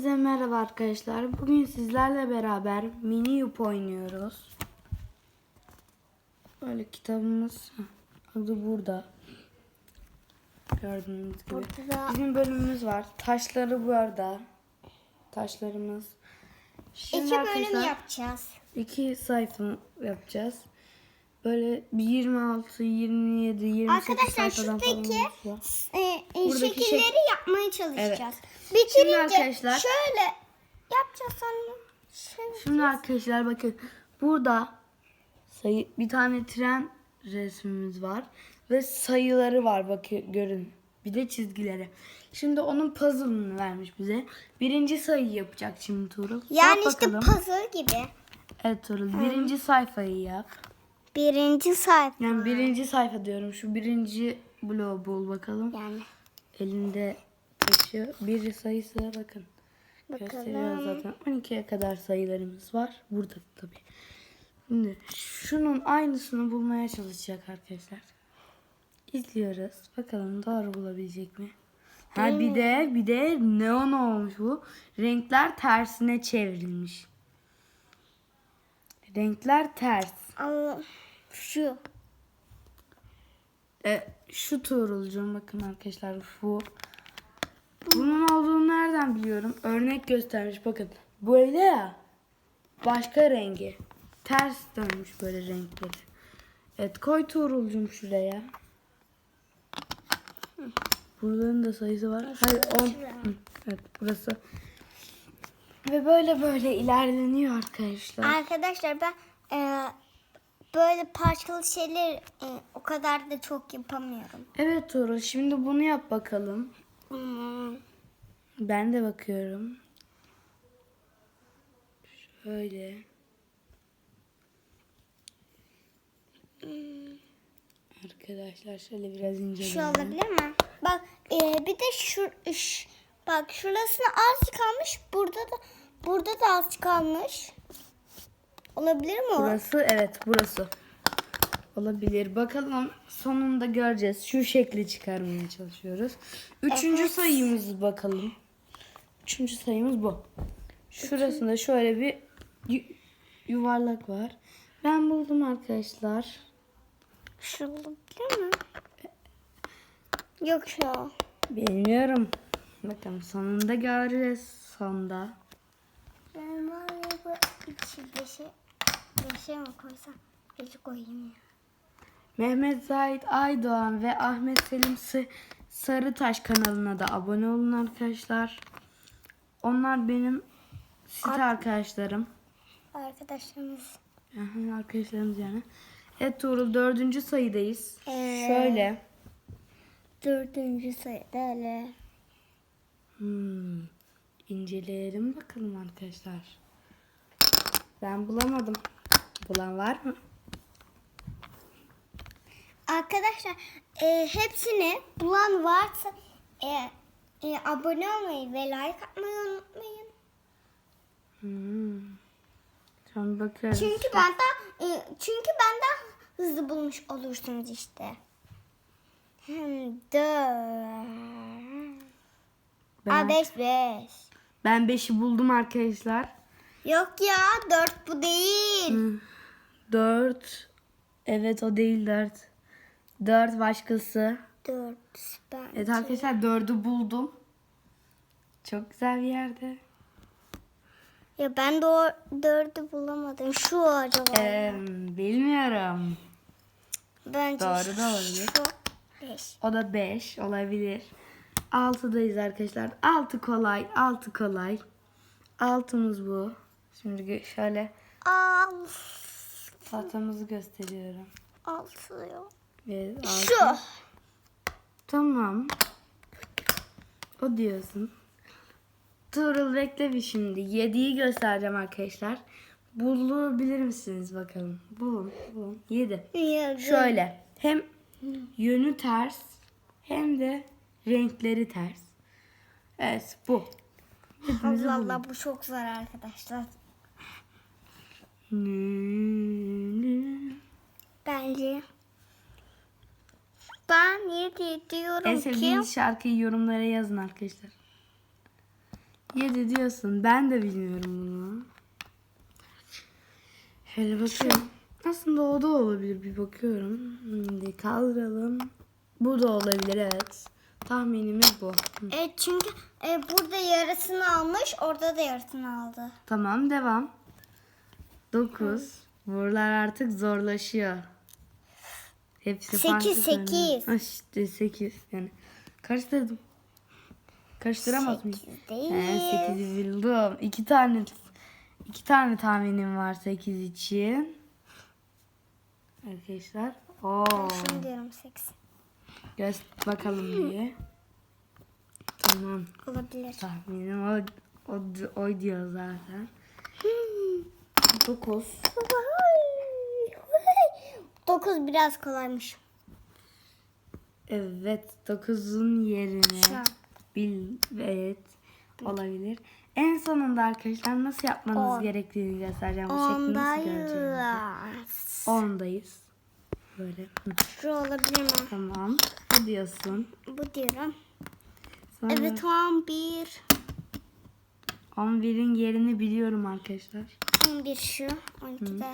Hepinize merhaba arkadaşlar. Bugün sizlerle beraber mini yup oynuyoruz. Böyle kitabımız adı burada. Gördüğünüz gibi. Burada. Bizim bölümümüz var. Taşları bu arada. Taşlarımız. Şimdi İki bölüm yapacağız. iki sayfa yapacağız. Böyle bir 26, 27, 28 Arkadaşlar şuradaki oluşuyor. e, e, Buradaki şekilleri şey- yapmaya çalışacağız. Şimdi Bitirince arkadaşlar- şöyle yapacağız sonra. Şöyle. Şimdi arkadaşlar bakın burada sayı bir tane tren resmimiz var ve sayıları var bakın görün. Bir de çizgileri. Şimdi onun puzzle'ını vermiş bize. Birinci sayıyı yapacak şimdi Tuğrul. Yani Yap işte bakalım. puzzle gibi. Evet Tuğrul birinci sayfayı yap. Birinci sayfa. Yani birinci sayfa diyorum. Şu birinci bloğu bul bakalım. Yani Elinde taşıyor. Bir sayısı bakın. Gösteriyor bakalım. zaten. 12'ye kadar sayılarımız var. Burada tabii. Şimdi şunun aynısını bulmaya çalışacak arkadaşlar. İzliyoruz. Bakalım doğru bulabilecek mi? Ha bir de bir de neon olmuş bu. Renkler tersine çevrilmiş. Renkler ters. Ama şu. E, şu Tuğrulcuğum bakın arkadaşlar bu. Bunun olduğunu nereden biliyorum? Örnek göstermiş bakın. Böyle ya. Başka rengi. Ters dönmüş böyle renkleri. Evet koy Tuğrulcuğum şuraya. Buraların da sayısı var. Hayır 10. Evet burası. Ve böyle böyle ilerleniyor arkadaşlar. Arkadaşlar ben e, böyle parçalı şeyler e, o kadar da çok yapamıyorum. Evet Tuğrul şimdi bunu yap bakalım. Hmm. Ben de bakıyorum. Şöyle. Arkadaşlar şöyle biraz Şu inceleyelim. olabilir mi? Bak e, bir de şu, ş- bak şurasına az kalmış. Burada da burada da az kalmış. Olabilir mi o? Burası evet burası. Olabilir. Bakalım sonunda göreceğiz. Şu şekli çıkarmaya çalışıyoruz. Üçüncü Evet. sayımız bakalım. Üçüncü sayımız bu. Şurasında şöyle bir yu- yuvarlak var. Ben buldum arkadaşlar. Şu olabilir mi? Yok şu. Bilmiyorum. Bakalım sonunda göreceğiz. Sonda. Bu içi beşe, beşe mi koysam? Beşe koyayım ya. Mehmet Zahit Aydoğan ve Ahmet Selim Sı- Sarıtaş kanalına da abone olun arkadaşlar. Onlar benim site Ad- arkadaşlarım. Arkadaşlarımız. Arkadaşlarımız yani. Evet Tuğrul dördüncü sayıdayız. Ee. Şöyle. Dördüncü sayıda öyle. Hmm. İnceleyelim bakalım arkadaşlar. Ben bulamadım. Bulan var mı? Arkadaşlar e, hepsini bulan varsa e, e, abone olmayı ve like atmayı unutmayın. Hmm. Tamam bakıyoruz. Çünkü ben de e, çünkü ben de hızlı bulmuş olursunuz işte. Hem dört. Ben- Aa, beş beş. Ben 5'i buldum arkadaşlar. Yok ya dört bu değil. 4. Evet o değil 4. 4 başkası. Dört ben. Evet arkadaşlar 4'ü buldum. Çok güzel bir yerde. Ya ben de o dördü bulamadım. Şu acaba. Ee, bilmiyorum. Bence doğru da olabilir. Şu beş. O da 5 olabilir. 6'dayız arkadaşlar. 6 kolay, 6 kolay. 6'mız bu. Şimdi şöyle Al. tahtamızı gösteriyorum. Altı yok. Evet, altı. Şu. Tamam. O diyorsun. Tuğrul bekle bir şimdi. 7'yi göstereceğim arkadaşlar. Bulabilir misiniz bakalım? Bulun, bulun. 7. Yedi. Şöyle. Hem yönü ters hem de renkleri ters. Evet bu. Hepimizi Allah bulun. Allah bu çok zor arkadaşlar. Bence. Ben yedi diyorum En ki. sevdiğiniz şarkıyı yorumlara yazın arkadaşlar. 7 diyorsun. Ben de bilmiyorum bunu. Şöyle bakıyorum. Aslında o da olabilir. Bir bakıyorum. Şimdi kaldıralım. Bu da olabilir evet. Tahminimiz bu. Hı. E, çünkü e, burada yarısını almış, orada da yarısını aldı. Tamam devam. 9. Buralar artık zorlaşıyor. Hepsi farklı sekiz. sayılar. Ha işte 8 yani. Karıştırdım. Karıştıramaz mıyım? Sekiz değil. He 8'i bildim. İki tane iki tane tahminim var 8 için. Arkadaşlar. Oo. Şunu diyorum sekiz. Göz bakalım diye. Tamam. Olabilir. Tahminim o, o, o diyor zaten. 9. Dokuz biraz kolaymış. Evet 9'un yerine bil evet olabilir. En sonunda arkadaşlar nasıl yapmanız On. gerektiğini göstereceğim. Bu şekli nasıl göreceğinizi. Ondayız. 10'dayız. Böyle. Şu olabilir mi? Tamam. Ne diyorsun? Bu diyorum. Sonra Evet on bir. 11'in yerini biliyorum arkadaşlar. On bir şu. On iki de.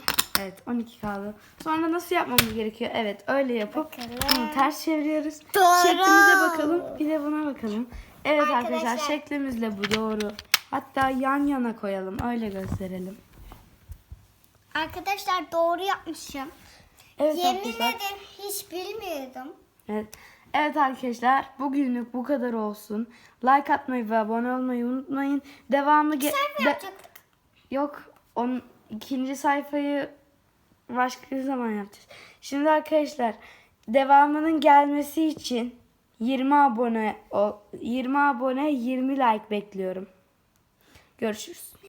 Evet 12 kaldı. Sonra nasıl yapmamız gerekiyor? Evet öyle yapıp Bakalım. bunu ters çeviriyoruz. Doğru. Şeklimize bakalım. Bir de buna bakalım. Evet arkadaşlar, Arkadaşlar. şeklimizle bu doğru. Hatta yan yana koyalım. Öyle gösterelim. Arkadaşlar doğru yapmışım. Evet Yemin arkadaşlar. ederim hiç bilmiyordum. Evet. Evet arkadaşlar bugünlük bu kadar olsun. Like atmayı ve abone olmayı unutmayın. Devamı ge- de-. Yok. Onun ikinci sayfayı başka bir zaman yapacağız. Şimdi arkadaşlar devamının gelmesi için 20 abone o 20 abone 20 like bekliyorum. Görüşürüz.